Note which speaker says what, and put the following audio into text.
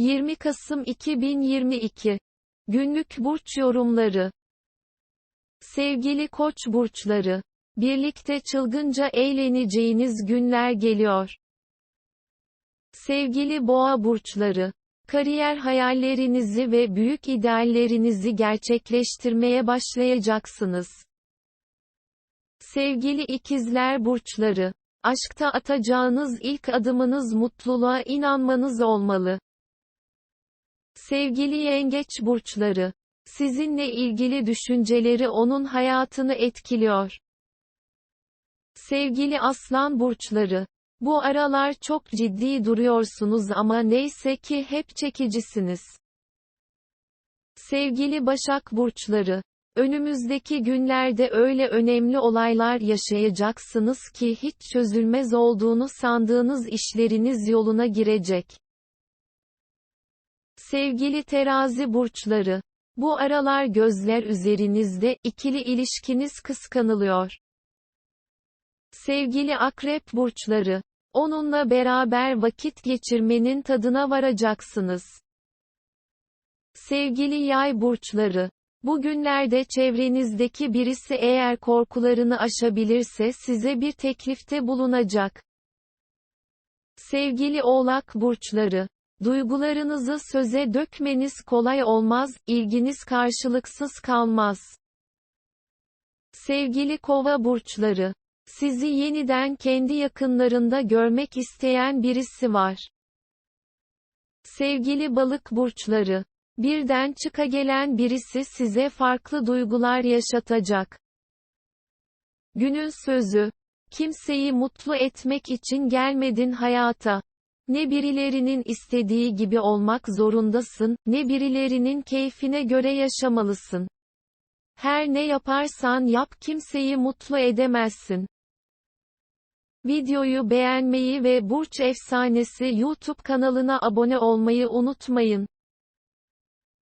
Speaker 1: 20 Kasım 2022 Günlük burç yorumları Sevgili Koç burçları, birlikte çılgınca eğleneceğiniz günler geliyor. Sevgili Boğa burçları, kariyer hayallerinizi ve büyük ideallerinizi gerçekleştirmeye başlayacaksınız. Sevgili ikizler burçları, aşkta atacağınız ilk adımınız mutluluğa inanmanız olmalı. Sevgili yengeç burçları, sizinle ilgili düşünceleri onun hayatını etkiliyor. Sevgili aslan burçları, bu aralar çok ciddi duruyorsunuz ama neyse ki hep çekicisiniz. Sevgili Başak burçları, önümüzdeki günlerde öyle önemli olaylar yaşayacaksınız ki hiç çözülmez olduğunu sandığınız işleriniz yoluna girecek. Sevgili terazi burçları, bu aralar gözler üzerinizde, ikili ilişkiniz kıskanılıyor. Sevgili akrep burçları, onunla beraber vakit geçirmenin tadına varacaksınız. Sevgili yay burçları, bugünlerde çevrenizdeki birisi eğer korkularını aşabilirse size bir teklifte bulunacak. Sevgili oğlak burçları, Duygularınızı söze dökmeniz kolay olmaz, ilginiz karşılıksız kalmaz. Sevgili kova burçları, sizi yeniden kendi yakınlarında görmek isteyen birisi var. Sevgili balık burçları, birden çıka gelen birisi size farklı duygular yaşatacak. Günün sözü, kimseyi mutlu etmek için gelmedin hayata. Ne birilerinin istediği gibi olmak zorundasın, ne birilerinin keyfine göre yaşamalısın. Her ne yaparsan yap kimseyi mutlu edemezsin. Videoyu beğenmeyi ve Burç Efsanesi YouTube kanalına abone olmayı unutmayın.